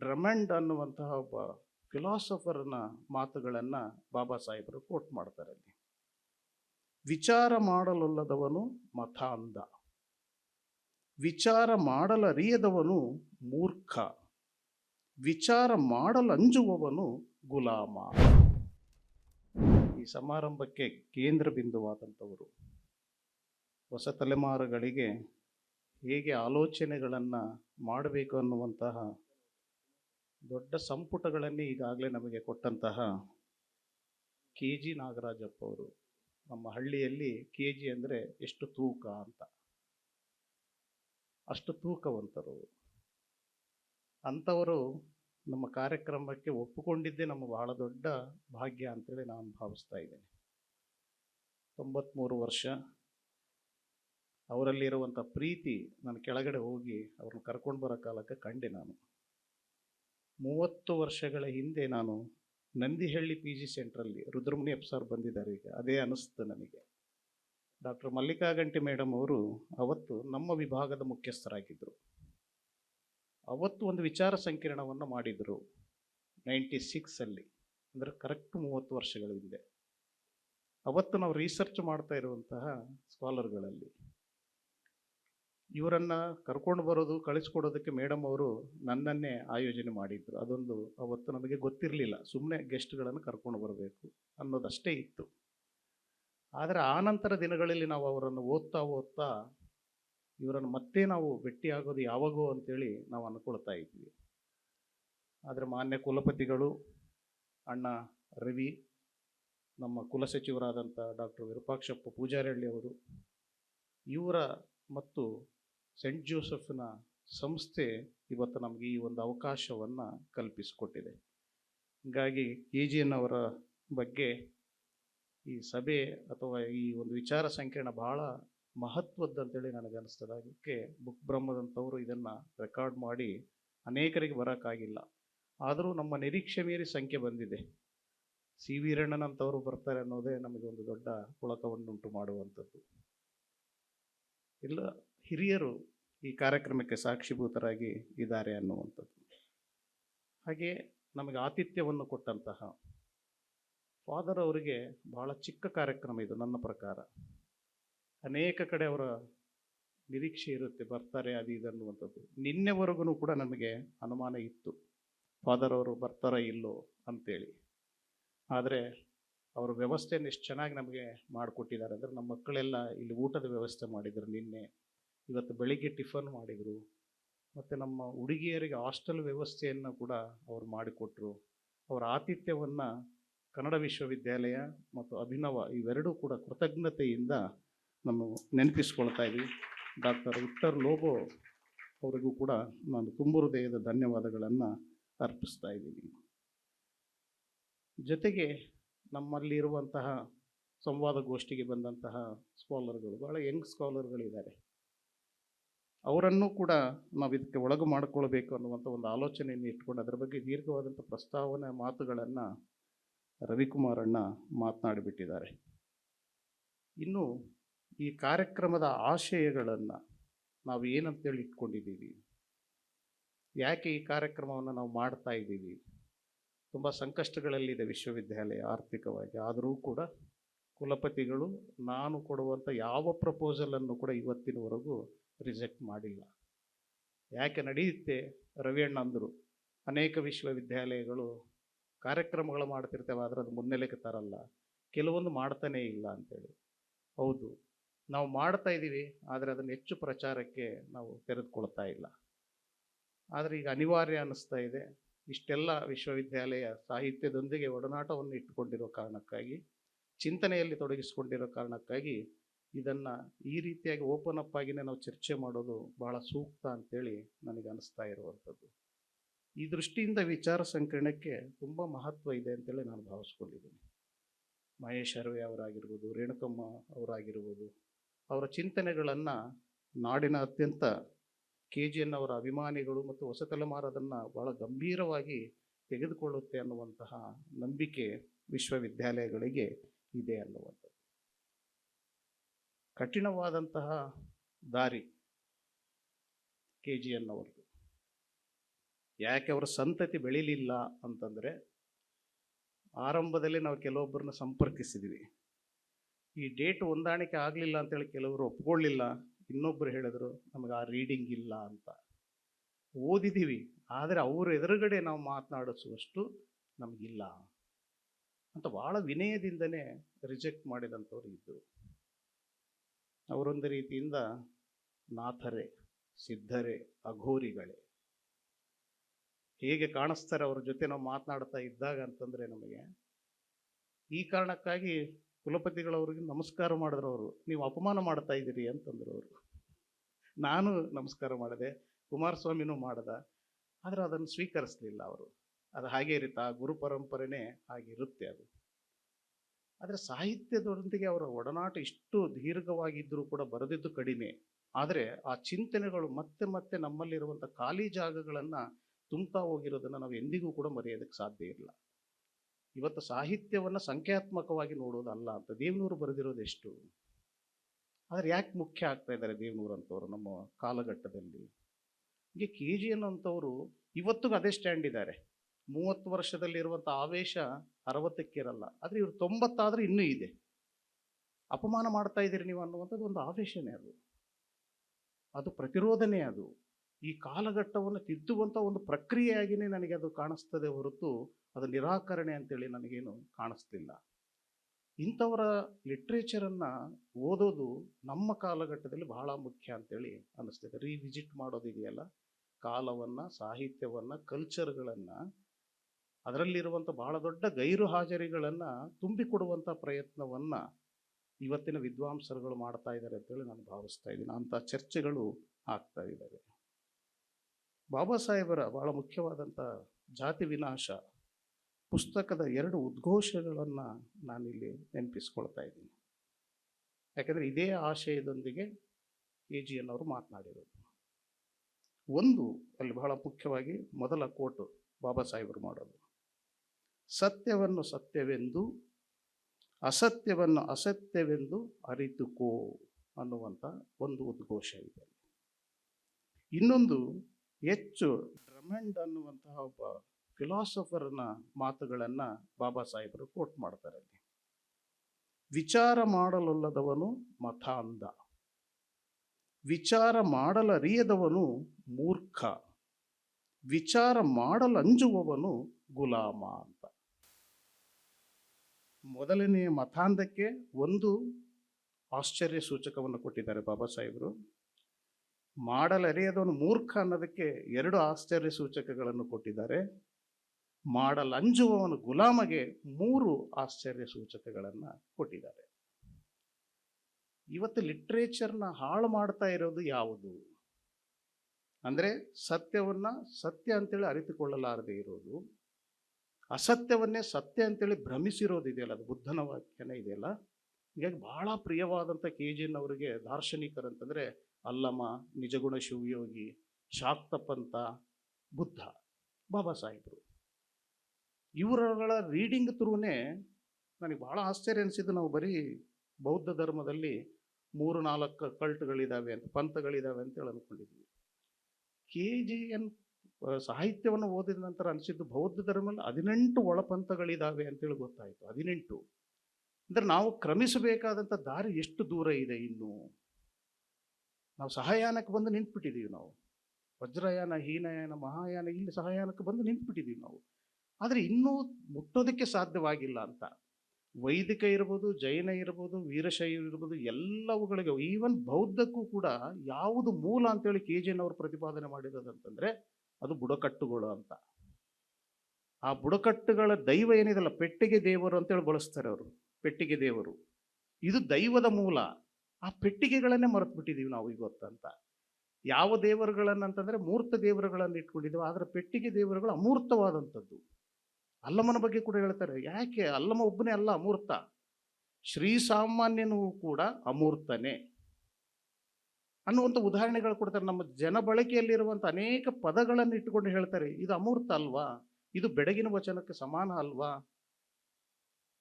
ಡ್ರಮಂಡ್ ಅನ್ನುವಂತಹ ಒಬ್ಬ ಫಿಲಾಸಫರ್ನ ಮಾತುಗಳನ್ನು ಬಾಬಾ ಸಾಹೇಬರು ಕೋಟ್ ಮಾಡ್ತಾರೆ ಅಲ್ಲಿ. ವಿಚಾರ ಮಾಡಲೊಲ್ಲದವನು ಮಥಾಂಧ. ವಿಚಾರ ಮಾಡಲರಿಯದವನು ಮೂರ್ಖ. ವಿಚಾರ ಮಾಡಲಂಜುವವನು ಗುಲಾಮ. ಈ ಸಮಾರಂಭಕ್ಕೆ ಕೇಂದ್ರ ಬಿಂದುವಾದಂಥವರು ಹೊಸ ತಲೆಮಾರುಗಳಿಗೆ ಹೇಗೆ ಆಲೋಚನೆಗಳನ್ನು ಮಾಡಬೇಕು ಅನ್ನುವಂತಹ ದೊಡ್ಡ ಸಂಪುಟಗಳನ್ನೇ ಈಗಾಗಲೇ ನಮಗೆ ಕೊಟ್ಟಂತಹ ಕೆ ಜಿ ನಾಗರಾಜಪ್ಪ ಅವರು. ನಮ್ಮ ಹಳ್ಳಿಯಲ್ಲಿ ಕೆ ಜಿ ಅಂದರೆ ಎಷ್ಟು ತೂಕ ಅಂತ. ಅಷ್ಟು ತೂಕವಂತರು ಅಂಥವರು ನಮ್ಮ ಕಾರ್ಯಕ್ರಮಕ್ಕೆ ಒಪ್ಪಿಕೊಂಡಿದ್ದೇ ನಮ್ಮ ಬಹಳ ದೊಡ್ಡ ಭಾಗ್ಯ ಅಂತೇಳಿ ನಾನು ಭಾವಿಸ್ತಾ ಇದ್ದೇನೆ. ತೊಂಬತ್ತ್ಮೂರು ವರ್ಷ ಅವರಲ್ಲಿರುವಂಥ ಪ್ರೀತಿ ನನ್ನ ಕೆಳಗಡೆ ಹೋಗಿ ಅವ್ರನ್ನ ಕರ್ಕೊಂಡು ಬರೋ ಕಾಲಕ್ಕೆ ಕಂಡೆ ನಾನು. ಮೂವತ್ತು ವರ್ಷಗಳ ಹಿಂದೆ ನಾನು ನಂದಿಹಳ್ಳಿ ಪಿ ಜಿ ಸೆಂಟ್ರಲ್ಲಿ ರುದ್ರಮುನಿ ಅಪ್ಸಾರ್ ಸರ್ ಬಂದಿದ್ದಾರೆ ಈಗ. ಅದೇ ಅನಿಸ್ತು ನನಗೆ. ಡಾಕ್ಟರ್ ಮಲ್ಲಿಕಾಗಂಟಿ ಮೇಡಮ್ ಅವರು ಅವತ್ತು ನಮ್ಮ ವಿಭಾಗದ ಮುಖ್ಯಸ್ಥರಾಗಿದ್ದರು. ಅವತ್ತು ಒಂದು ವಿಚಾರ ಸಂಕಿರಣವನ್ನು ಮಾಡಿದರು ನೈಂಟಿ ಸಿಕ್ಸಲ್ಲಿ ಅಂದರೆ ಕರೆಕ್ಟ್ ಮೂವತ್ತು ವರ್ಷಗಳ ಹಿಂದೆ. ಅವತ್ತು ನಾವು ರಿಸರ್ಚ್ ಮಾಡ್ತಾ ಇರುವಂತಹ ಸ್ಕಾಲರ್ಗಳಲ್ಲಿ ಇವರನ್ನು ಕರ್ಕೊಂಡು ಬರೋದು, ಕಳಿಸ್ಕೊಡೋದಕ್ಕೆ ಮೇಡಮ್ ಅವರು ನನ್ನನ್ನೇ ಆಯೋಜನೆ ಮಾಡಿದ್ರು. ಅದೊಂದು ಅವತ್ತು ನಮಗೆ ಗೊತ್ತಿರಲಿಲ್ಲ. ಸುಮ್ಮನೆ ಗೆಸ್ಟ್ಗಳನ್ನು ಕರ್ಕೊಂಡು ಬರಬೇಕು ಅನ್ನೋದಷ್ಟೇ ಇತ್ತು. ಆದರೆ ಆನಂತರ ದಿನಗಳಲ್ಲಿ ನಾವು ಅವರನ್ನು ಓದ್ತಾ ಓದ್ತಾ ಇವರನ್ನು ಮತ್ತೆ ನಾವು ಭೇಟಿಯಾಗೋದು ಯಾವಾಗೋ ಅಂತೇಳಿ ನಾವು ಅಂದ್ಕೊಳ್ತಾ ಇದ್ವಿ. ಆದರೆ ಮಾನ್ಯ ಕುಲಪತಿಗಳು, ಅಣ್ಣ ರವಿ, ನಮ್ಮ ಕುಲಸಚಿವರಾದಂಥ ಡಾಕ್ಟರ್ ವಿರೂಪಾಕ್ಷಪ್ಪ ಪೂಜಾರಳ್ಳಿ ಅವರು, ಇವರ ಮತ್ತು ಸೆಂಟ್ ಜೋಸೆಫ್ನ ಸಂಸ್ಥೆ ಇವತ್ತು ನಮಗೆ ಈ ಒಂದು ಅವಕಾಶವನ್ನು ಕಲ್ಪಿಸಿಕೊಟ್ಟಿದೆ. ಹೀಗಾಗಿ ಎನ್ ಅವರ ಬಗ್ಗೆ ಈ ಸಭೆ ಅಥವಾ ಈ ಒಂದು ವಿಚಾರ ಸಂಕಿರಣ ಬಹಳ ನನಗೆ ಅನಿಸ್ತದೆ. ಅದಕ್ಕೆ ಬುಕ್ ಬ್ರಹ್ಮದಂಥವರು ಇದನ್ನು ರೆಕಾರ್ಡ್ ಮಾಡಿ ಅನೇಕರಿಗೆ ಬರೋಕ್ಕಾಗಿಲ್ಲ. ಆದರೂ ನಮ್ಮ ನಿರೀಕ್ಷೆ ಮೀರಿ ಸಂಖ್ಯೆ ಬಂದಿದೆ. ಸಿ ವೀರಣ್ಣನಂಥವರು ಬರ್ತಾರೆ ಅನ್ನೋದೇ ನಮಗೆ ಒಂದು ದೊಡ್ಡ ಪುಳಕವನ್ನುಂಟು ಮಾಡುವಂಥದ್ದು. ಇಲ್ಲ, ಹಿರಿಯರು ಈ ಕಾರ್ಯಕ್ರಮಕ್ಕೆ ಸಾಕ್ಷಿಭೂತರಾಗಿ ಇದ್ದಾರೆ ಅನ್ನುವಂಥದ್ದು. ಹಾಗೆ ನಮಗೆ ಆತಿಥ್ಯವನ್ನು ಕೊಟ್ಟಂತಹ ಫಾದರ್ ಅವರಿಗೆ ಬಹಳ ಚಿಕ್ಕ ಕಾರ್ಯಕ್ರಮ ಇದು ನನ್ನ ಪ್ರಕಾರ. ಅನೇಕ ಕಡೆ ಅವರ ನಿರೀಕ್ಷೆ ಇರುತ್ತೆ, ಬರ್ತಾರೆ ಅದು ಇದು ಅನ್ನುವಂಥದ್ದು. ನಿನ್ನೆವರೆಗೂ ಕೂಡ ನಮಗೆ ಅನುಮಾನ ಇತ್ತು ಫಾದರ್ ಅವರು ಬರ್ತಾರ ಇಲ್ಲೋ ಅಂತೇಳಿ. ಆದರೆ ಅವರ ವ್ಯವಸ್ಥೆಯನ್ನು ಎಷ್ಟು ಚೆನ್ನಾಗಿ ನಮಗೆ ಮಾಡಿಕೊಟ್ಟಿದ್ದಾರೆ ಅಂದರೆ ನಮ್ಮ ಮಕ್ಕಳೆಲ್ಲ ಇಲ್ಲಿ ಊಟದ ವ್ಯವಸ್ಥೆ ಮಾಡಿದರು ನಿನ್ನೆ. ಇವತ್ತು ಬೆಳಿಗ್ಗೆ ಟಿಫನ್ ಮಾಡಿದರು, ಮತ್ತು ನಮ್ಮ ಹುಡುಗಿಯರಿಗೆ ಹಾಸ್ಟೆಲ್ ವ್ಯವಸ್ಥೆಯನ್ನು ಕೂಡ ಅವರು ಮಾಡಿಕೊಟ್ರು. ಅವರ ಆತಿಥ್ಯವನ್ನು ಕನ್ನಡ ವಿಶ್ವವಿದ್ಯಾಲಯ ಮತ್ತು ಅಭಿನವ ಇವೆರಡೂ ಕೂಡ ಕೃತಜ್ಞತೆಯಿಂದ ನಾನು ನೆನಪಿಸ್ಕೊಳ್ತಾ ಇದ್ದೀವಿ ಡಾಕ್ಟರ್ ವಿಕ್ಟರ್ ಲೋಬೋ ಅವರಿಗೂ ಕೂಡ ನಾನು ತುಂಬ ಹೃದಯದ ಧನ್ಯವಾದಗಳನ್ನು ಅರ್ಪಿಸ್ತಾ ಇದ್ದೀನಿ. ಜೊತೆಗೆ ನಮ್ಮಲ್ಲಿರುವಂತಹ ಸಂವಾದ ಗೋಷ್ಠಿಗೆ ಬಂದಂತಹ ಸ್ಕಾಲರ್ಗಳು ಭಾಳ ಯಂಗ್ ಸ್ಕಾಲರ್ಗಳಿದ್ದಾರೆ ಅವರನ್ನು ಕೂಡ ನಾವು ಇದಕ್ಕೆ ಒಳಗು ಮಾಡಿಕೊಳ್ಬೇಕು ಅನ್ನುವಂಥ ಒಂದು ಆಲೋಚನೆಯನ್ನು ಇಟ್ಕೊಂಡು ಅದರ ಬಗ್ಗೆ ದೀರ್ಘವಾದಂಥ ಪ್ರಸ್ತಾವನೆ ಮಾತುಗಳನ್ನು ರವಿಕುಮಾರಣ್ಣ ಮಾತನಾಡಿಬಿಟ್ಟಿದ್ದಾರೆ. ಇನ್ನು ಈ ಕಾರ್ಯಕ್ರಮದ ಆಶಯಗಳನ್ನು ನಾವು ಏನಂತೇಳಿ ಇಟ್ಕೊಂಡಿದ್ದೀವಿ? ಯಾಕೆ ಈ ಕಾರ್ಯಕ್ರಮವನ್ನು ನಾವು ಮಾಡ್ತಾ ಇದ್ದೀವಿ? ತುಂಬ ಸಂಕಷ್ಟಗಳಲ್ಲಿದೆ ವಿಶ್ವವಿದ್ಯಾಲಯ ಆರ್ಥಿಕವಾಗಿ, ಆದರೂ ಕೂಡ ಕುಲಪತಿಗಳು ನಾನು ಕೊಡುವಂಥ ಯಾವ ಪ್ರಪೋಸಲನ್ನು ಕೂಡ ಇವತ್ತಿನವರೆಗೂ ರಿಜೆಕ್ಟ್ ಮಾಡಿಲ್ಲ. ಯಾಕೆ ನಡೆಯುತ್ತೆ? ರವಿಯಣ್ಣ ಅಂದರು, ಅನೇಕ ವಿಶ್ವವಿದ್ಯಾಲಯಗಳು ಕಾರ್ಯಕ್ರಮಗಳು ಮಾಡ್ತಿರ್ತೇವೆ, ಆದರೆ ಅದು ಮುನ್ನೆಲೆಗೆ ತರಲ್ಲ. ಕೆಲವೊಂದು ಮಾಡ್ತಾನೇ ಇಲ್ಲ ಅಂತೇಳಿ. ಹೌದು, ನಾವು ಮಾಡ್ತಾ ಇದ್ದೀವಿ, ಆದರೆ ಅದನ್ನು ಹೆಚ್ಚು ಪ್ರಚಾರಕ್ಕೆ ನಾವು ತೆರೆದುಕೊಳ್ತಾ ಇಲ್ಲ. ಆದರೆ ಈಗ ಅನಿವಾರ್ಯ ಅನ್ನಿಸ್ತಾ ಇದೆ. ಇಷ್ಟೆಲ್ಲ ವಿಶ್ವವಿದ್ಯಾಲಯ ಸಾಹಿತ್ಯದೊಂದಿಗೆ ಒಡನಾಟವನ್ನು ಇಟ್ಟುಕೊಂಡಿರೋ ಕಾರಣಕ್ಕಾಗಿ, ಚಿಂತನೆಯಲ್ಲಿ ತೊಡಗಿಸಿಕೊಂಡಿರೋ ಕಾರಣಕ್ಕಾಗಿ ಇದನ್ನು ಈ ರೀತಿಯಾಗಿ ಓಪನ್ ಅಪ್ ಆಗಿನೇ ನಾವು ಚರ್ಚೆ ಮಾಡೋದು ಬಹಳ ಸೂಕ್ತ ಅಂತೇಳಿ ನನಗೆ ಅನಿಸ್ತಾ ಇರುವಂಥದ್ದು. ಈ ದೃಷ್ಟಿಯಿಂದ ವಿಚಾರ ಸಂಕಿರಣಕ್ಕೆ ತುಂಬ ಮಹತ್ವ ಇದೆ ಅಂತೇಳಿ ನಾನು ಭಾವಿಸ್ಕೊಂಡಿದ್ದೀನಿ. ಮಹೇಶ್ ಅರ್ವೆ ಅವರಾಗಿರ್ಬೋದು, ರೇಣುಕಮ್ಮ ಅವರಾಗಿರ್ಬೋದು, ಅವರ ಚಿಂತನೆಗಳನ್ನು ನಾಡಿನ ಅತ್ಯಂತ ಕೆ ಜಿ ಎನ್ ಅವರ ಅಭಿಮಾನಿಗಳು ಮತ್ತು ಹೊಸ ತಲೆಮಾರದನ್ನು ಭಾಳ ಗಂಭೀರವಾಗಿ ತೆಗೆದುಕೊಳ್ಳುತ್ತೆ ಅನ್ನುವಂತಹ ನಂಬಿಕೆ ವಿಶ್ವವಿದ್ಯಾಲಯಗಳಿಗೆ ಇದೆ ಅನ್ನುವಂಥದ್ದು. ಕಠಿಣವಾದಂತಹ ದಾರಿ ಕೆ ಜಿ ಎನ್ ಅವರದು ಯಾಕೆ ಅವರ ಸಂತತಿ ಬೆಳಿಲಿಲ್ಲ ಅಂತಂದರೆ ಆರಂಭದಲ್ಲಿ ನಾವು ಕೆಲವೊಬ್ಬರನ್ನ ಸಂಪರ್ಕಿಸಿದ್ವಿ. ಈ ಡೇಟ್ ಹೊಂದಾಣಿಕೆ ಆಗಲಿಲ್ಲ ಅಂತೇಳಿ ಕೆಲವರು ಒಪ್ಕೊಳ್ಳಿಲ್ಲ. ಇನ್ನೊಬ್ಬರು ಹೇಳಿದ್ರು, ನಮಗೆ ಆ ರೀಡಿಂಗ್ ಇಲ್ಲ ಅಂತ. ಓದಿದ್ದೀವಿ ಆದರೆ ಅವ್ರ ಎದುರುಗಡೆ ನಾವು ಮಾತನಾಡಿಸುವಷ್ಟು ನಮಗಿಲ್ಲ ಅಂತ ಭಾಳ ವಿನಯದಿಂದನೇ ರಿಜೆಕ್ಟ್ ಮಾಡಿದಂಥವ್ರು ಇದ್ದರು ಅವರೊಂದು ರೀತಿಯಿಂದ ನಾಥರೆ, ಸಿದ್ಧರೆ, ಅಘೋರಿಗಳೇ. ಹೇಗೆ ಕಾಣಿಸ್ತಾರೆ ಅವ್ರ ಜೊತೆ ನಾವು ಮಾತನಾಡ್ತಾ ಇದ್ದಾಗ ಅಂತಂದರೆ ನಮಗೆ ಈ ಕಾರಣಕ್ಕಾಗಿ ಕುಲಪತಿಗಳವ್ರಿಗೆ ನಮಸ್ಕಾರ ಮಾಡಿದ್ರು ಅವರು. ನೀವು ಅಪಮಾನ ಮಾಡ್ತಾ ಇದ್ದೀರಿ ಅಂತಂದರು ಅವರು. ನಾನು ನಮಸ್ಕಾರ ಮಾಡಿದೆ, ಕುಮಾರಸ್ವಾಮಿನೂ ಮಾಡ್ದ, ಆದರೆ ಅದನ್ನು ಸ್ವೀಕರಿಸಲಿಲ್ಲ ಅವರು. ಅದು ಹಾಗೆ ಇರುತ್ತಾ ಗುರು ಪರಂಪರೆನೇ ಹಾಗಿರುತ್ತೆ ಅದು. ಆದರೆ ಸಾಹಿತ್ಯದೊಂದಿಗೆ ಅವರ ಒಡನಾಟ ಇಷ್ಟು ದೀರ್ಘವಾಗಿದ್ದರೂ ಕೂಡ ಬರೆದಿದ್ದು ಕಡಿಮೆ. ಆದರೆ ಆ ಚಿಂತನೆಗಳು ಮತ್ತೆ ಮತ್ತೆ ನಮ್ಮಲ್ಲಿರುವಂಥ ಖಾಲಿ ಜಾಗಗಳನ್ನು ತುಂಬ್ತಾ ಹೋಗಿರೋದನ್ನು ನಾವು ಎಂದಿಗೂ ಕೂಡ ಮರೆಯೋದಕ್ಕೆ ಸಾಧ್ಯ ಇಲ್ಲ. ಇವತ್ತು ಸಾಹಿತ್ಯವನ್ನು ಸಂಖ್ಯಾತ್ಮಕವಾಗಿ ನೋಡೋದಲ್ಲ ಅಂತ ದೇವನೂರು ಬರೆದಿರೋದು ಎಷ್ಟು? ಆದರೆ ಯಾಕೆ ಮುಖ್ಯ ಆಗ್ತಾ ಇದ್ದಾರೆ ದೇವನೂರು ಅಂತವರು ನಮ್ಮ ಕಾಲಘಟ್ಟದಲ್ಲಿ? ಹೀಗೆ ಕೆ ಜಿ ಎನ್ ಅಂತವರು ಇವತ್ತಿಗೂ ಅದೇ ಸ್ಟ್ಯಾಂಡ್ ಇದ್ದಾರೆ. ಮೂವತ್ತು ವರ್ಷದಲ್ಲಿರುವಂಥ ಆವೇಶ ಅರವತ್ತಕ್ಕಿರಲ್ಲ. ಆದರೆ ಇವರು ತೊಂಬತ್ತಾದರೂ ಇನ್ನೂ ಇದೆ. ಅಪಮಾನ ಮಾಡ್ತಾ ಇದ್ದೀರಿ ನೀವು ಅನ್ನುವಂಥದ್ದು ಒಂದು ಆವೇಶನೇ ಅದು. ಅದು ಪ್ರತಿರೋಧನೆ ಅದು. ಈ ಕಾಲಘಟ್ಟವನ್ನು ತಿದ್ದುವಂಥ ಒಂದು ಪ್ರಕ್ರಿಯೆಯಾಗಿಯೇ ನನಗೆ ಅದು ಕಾಣಿಸ್ತದೆ ಹೊರತು ಅದು ನಿರಾಕರಣೆ ಅಂತೇಳಿ ನನಗೇನು ಕಾಣಿಸ್ತಿಲ್ಲ. ಇಂಥವರ ಲಿಟ್ರೇಚರನ್ನು ಓದೋದು ನಮ್ಮ ಕಾಲಘಟ್ಟದಲ್ಲಿ ಬಹಳ ಮುಖ್ಯ ಅಂತೇಳಿ ಅನ್ನಿಸ್ತದೆ. ರೀವಿಸಿಟ್ ಮಾಡೋದಿದೆಯಲ್ಲ. ಕಾಲವನ್ನು, ಸಾಹಿತ್ಯವನ್ನು ಕಲ್ಚರ್ಗಳನ್ನು ಅದರಲ್ಲಿರುವಂಥ ಬಹಳ ದೊಡ್ಡ ಗೈರು ಹಾಜರಿಗಳನ್ನು ತುಂಬಿಕೊಡುವಂಥ ಪ್ರಯತ್ನವನ್ನು ಇವತ್ತಿನ ವಿದ್ವಾಂಸರುಗಳು ಮಾಡ್ತಾ ಇದ್ದಾರೆ ಅಂತೇಳಿ ನಾನು ಭಾವಿಸ್ತಾ ಇದ್ದೀನಿ. ಅಂಥ ಚರ್ಚೆಗಳು ಆಗ್ತಾ ಇದ್ದಾವೆ. ಬಾಬಾ ಸಾಹೇಬರ ಬಹಳ ಮುಖ್ಯವಾದಂಥ ಜಾತಿ ವಿನಾಶ ಪುಸ್ತಕದ ಎರಡು ಉದ್ಘೋಷಗಳನ್ನು ನಾನಿಲ್ಲಿ ನೆನಪಿಸ್ಕೊಳ್ತಾ ಇದ್ದೀನಿ. ಯಾಕಂದರೆ ಇದೇ ಆಶಯದೊಂದಿಗೆ ಎ ಜಿ ಎನ್ ಅವರು ಮಾತನಾಡಿರೋದು. ಒಂದು ಅಲ್ಲಿ ಬಹಳ ಮುಖ್ಯವಾಗಿ ಮೊದಲ ಕೋಟು ಬಾಬಾ ಸಾಹೇಬರು ಮಾಡೋದು. ಸತ್ಯವನ್ನು ಸತ್ಯವೆಂದು, ಅಸತ್ಯವನ್ನು ಅಸತ್ಯವೆಂದು ಅರಿತುಕೋ ಅನ್ನುವಂಥ ಒಂದು ಉದ್ಘೋಷ ಇದೆ. ಇನ್ನೊಂದು ಹೆಚ್ಚು ಡ್ರಮಂಡ್ ಅನ್ನುವಂತಹ ಒಬ್ಬ ಫಿಲಾಸಫರ್ನ ಮಾತುಗಳನ್ನು ಬಾಬಾ ಸಾಹೇಬರು ಕೋಟ್ ಮಾಡ್ತಾರೆ ಅಲ್ಲಿ. ವಿಚಾರ ಮಾಡಲೊಲ್ಲದವನು ಮತಾಂಧ ವಿಚಾರ ಮಾಡಲರಿಯದವನು ಮೂರ್ಖ. ವಿಚಾರ ಮಾಡಲಂಜುವವನು ಗುಲಾಮ ಅಂತ. ಮೊದಲನೆಯ ಮತಾಂಧಕ್ಕೆ ಒಂದು ಆಶ್ಚರ್ಯ ಸೂಚಕವನ್ನು ಕೊಟ್ಟಿದ್ದಾರೆ ಬಾಬಾ ಸಾಹೇಬರು. ಮಾಡಲರಿಯದವನು ಮೂರ್ಖ ಅನ್ನೋದಕ್ಕೆ ಎರಡು ಆಶ್ಚರ್ಯ ಸೂಚಕಗಳನ್ನು ಕೊಟ್ಟಿದ್ದಾರೆ. ಮಾಡಲಂಜುವವನು ಗುಲಾಮಗೆ ಮೂರು ಆಶ್ಚರ್ಯ ಸೂಚಕಗಳನ್ನು ಕೊಟ್ಟಿದ್ದಾರೆ. ಇವತ್ತು ಲಿಟ್ರೇಚರ್ನ ಹಾಳು ಮಾಡ್ತಾ ಇರೋದು ಯಾವುದು? ಅಂದರೆ ಸತ್ಯವನ್ನ ಸತ್ಯ ಅಂತೇಳಿ ಅರಿತುಕೊಳ್ಳಲಾರದೆ ಇರೋದು. ಅಸತ್ಯವನ್ನೇ ಸತ್ಯ ಅಂತೇಳಿ ಭ್ರಮಿಸಿರೋದಿದೆಯಲ್ಲ ಅದು ಬುದ್ಧನ ವಾಕ್ಯನೇ ಇದೆಯಲ್ಲ. ಹೀಗಾಗಿ ಬಹಳ ಪ್ರಿಯವಾದಂಥ ಕೆ ಜಿ ಎನ್ ಅವರಿಗೆ ದಾರ್ಶನಿಕರಂತಂದರೆ ಅಲ್ಲಮ ನಿಜಗುಣ ಶಿವಯೋಗಿ ಶಾಕ್ತಪಂತ ಬುದ್ಧ, ಬಾಬಾ ಸಾಹೇಬರು. ಇವರುಗಳ ರೀಡಿಂಗ್ ಥ್ರೂನೇ ನನಗೆ ಭಾಳ ಆಶ್ಚರ್ಯ ಅನಿಸಿದ್ದು. ನಾವು ಬರೀ ಬೌದ್ಧ ಧರ್ಮದಲ್ಲಿ ಮೂರು ನಾಲ್ಕು ಕಲ್ಟ್ಗಳಿದ್ದಾವೆ ಅಂತ ಪಂಥಗಳಿದ್ದಾವೆ ಅಂತೇಳಿ ಅಂದ್ಕೊಂಡಿದ್ವಿ ಕೆ ಜಿ ಎನ್ ಸಾಹಿತ್ಯವನ್ನು ಓದಿದ ನಂತರ ಅನಿಸಿದ್ದು ಬೌದ್ಧ ಧರ್ಮದಲ್ಲಿ ಹದಿನೆಂಟು ಒಳಪಂಥಗಳಿದ್ದಾವೆ ಅಂತೇಳಿ ಗೊತ್ತಾಯಿತು. ಹದಿನೆಂಟು. ಅಂದರೆ ನಾವು ಕ್ರಮಿಸಬೇಕಾದಂಥ ದಾರಿ ಎಷ್ಟು ದೂರ ಇದೆ ಇನ್ನು? ನಾವು ಸಹಾಯಾನಕ್ಕೆ ಬಂದು ನಿಂತ್ಬಿಟ್ಟಿದ್ದೀವಿ ನಾವು. ವಜ್ರಯಾನ, ಹೀನಯಾನ, ಮಹಾಯಾನ, ಇಲ್ಲಿ ಸಹಾಯಾನಕ್ಕೆ ಬಂದು ನಿಂತ್ಬಿಟ್ಟಿದ್ದೀವಿ ನಾವು. ಆದರೆ ಇನ್ನೂ ಮುಟ್ಟೋದಕ್ಕೆ ಸಾಧ್ಯವಾಗಿಲ್ಲ ಅಂತ. ವೈದಿಕ ಇರ್ಬೋದು, ಜೈನ ಇರ್ಬೋದು, ವೀರಶೈವ ಇರ್ಬೋದು ಎಲ್ಲವುಗಳಿಗೆ ಈವನ್ ಬೌದ್ಧಕ್ಕೂ ಕೂಡ ಯಾವುದು ಮೂಲ ಅಂತೇಳಿ ಕೆ ಜಿ ಅವರು ಪ್ರತಿಪಾದನೆ ಮಾಡಿರೋದಂತಂದ್ರೆ ಅದು ಬುಡಕಟ್ಟುಗಳು ಅಂತ. ಆ ಬುಡಕಟ್ಟುಗಳ ದೈವ ಏನಿದೆಲ್ಲ ಪೆಟ್ಟಿಗೆ ದೇವರು ಅಂತೇಳಿ ಬಳಸ್ತಾರೆ ಅವರು, ಪೆಟ್ಟಿಗೆ ದೇವರು. ಇದು ದೈವದ ಮೂಲ. ಆ ಪೆಟ್ಟಿಗೆಗಳನ್ನೇ ಮರೆತು ಬಿಟ್ಟಿದ್ದೀವಿ ನಾವು ಇವತ್ತಂತ ಯಾವ ದೇವರುಗಳನ್ನು ಅಂತಂದರೆ ಮೂರ್ತ ದೇವರುಗಳನ್ನು ಇಟ್ಕೊಂಡಿದ್ದೇವೆ ಆದರೆ ಪೆಟ್ಟಿಗೆ ದೇವರುಗಳು ಅಮೂರ್ತವಾದಂಥದ್ದು. ಅಲ್ಲಮನ ಬಗ್ಗೆ ಕೂಡ ಹೇಳ್ತಾರೆ, ಯಾಕೆ ಅಲ್ಲಮ ಒಬ್ಬನೇ ಅಲ್ಲ ಅಮೂರ್ತ? ಶ್ರೀಸಾಮಾನ್ಯನೂ ಕೂಡ ಅಮೂರ್ತನೇ. ಅನ್ನುವಂಥ ಉದಾಹರಣೆಗಳು ಕೊಡ್ತಾರೆ. ನಮ್ಮ ಜನ ಬಳಕೆಯಲ್ಲಿರುವಂಥ ಅನೇಕ ಪದಗಳನ್ನು ಇಟ್ಟುಕೊಂಡು ಹೇಳ್ತಾರೆ, ಇದು ಅಮೂರ್ತ ಅಲ್ವಾ? ಇದು ಬೆಡಗಿನ ವಚನಕ್ಕೆ ಸಮಾನ ಅಲ್ವಾ?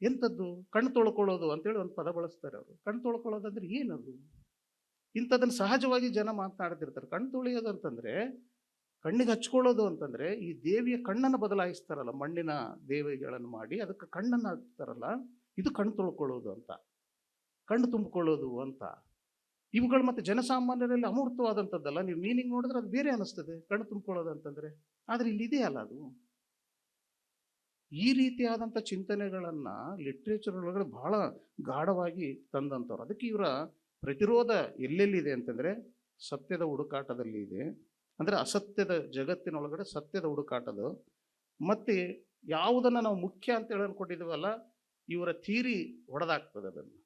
ಎಂಥದ್ದು? ಕಣ್ಣು ತೊಳ್ಕೊಳ್ಳೋದು ಅಂತೇಳಿ ಒಂದು ಪದ ಬಳಸ್ತಾರೆ ಅವರು. ಕಣ್ಣು ತೊಳ್ಕೊಳ್ಳೋದಂದ್ರೆ ಏನದು? ಇಂಥದನ್ನು ಸಹಜವಾಗಿ ಜನ ಮಾತನಾಡ್ತಿರ್ತಾರೆ. ಕಣ್ಣು ತೊಳೆಯೋದು ಅಂತಂದ್ರೆ, ಕಣ್ಣಿಗೆ ಹಚ್ಕೊಳ್ಳೋದು ಅಂತಂದ್ರೆ, ಈ ದೇವಿಯ ಕಣ್ಣನ್ನು ಬದಲಾಯಿಸ್ತಾರಲ್ಲ, ಮಣ್ಣಿನ ದೇವಿಗಳನ್ನು ಮಾಡಿ, ಅದಕ್ಕೆ ಕಣ್ಣನ್ನು ಹಾಕ್ತಾರಲ್ಲ, ಇದು ಕಣ್ಣು ತೊಳ್ಕೊಳ್ಳೋದು ಅಂತ. ಕಣ್ಣು ತುಂಬಿಕೊಳ್ಳೋದು ಅಂತ. ಇವುಗಳು ಮತ್ತೆ ಜನಸಾಮಾನ್ಯರಲ್ಲಿ ಅಮೂರ್ತವಾದಂಥದ್ದಲ್ಲ. ನೀವು ಮೀನಿಂಗ್ ನೋಡಿದ್ರೆ ಅದು ಬೇರೆ ಅನಿಸ್ತದೆ ಕಣ್ಣು ತುಂಬಿಕೊಳ್ಳೋದು ಅಂತಂದ್ರೆ. ಆದ್ರೆ ಇಲ್ಲಿ ಇದೆಯಲ್ಲ ಅದು. ಈ ರೀತಿಯಾದಂಥ ಚಿಂತನೆಗಳನ್ನ ಲಿಟ್ರೇಚರ್ ಒಳಗಡೆ ಬಹಳ ಗಾಢವಾಗಿ ತಂದಂಥವ್ರು. ಅದಕ್ಕೆ ಇವರ ಪ್ರತಿರೋಧ ಎಲ್ಲೆಲ್ಲಿದೆ ಅಂತಂದ್ರೆ, ಸತ್ಯದ ಹುಡುಕಾಟದಲ್ಲಿ ಇದೆ. ಅಂದ್ರೆ ಅಸತ್ಯದ ಜಗತ್ತಿನೊಳಗಡೆ ಸತ್ಯದ ಹುಡುಕಾಟದು. ಮತ್ತೆ ಯಾವುದನ್ನ ನಾವು ಮುಖ್ಯ ಅಂತ ಹೇಳಿ ಅನ್ಕೊಂಡಿದ್ದೀವಲ್ಲ ಇವರ ಥೀರಿ ಹೊಡೆದಾಗ್ತದೆ ಅದನ್ನು.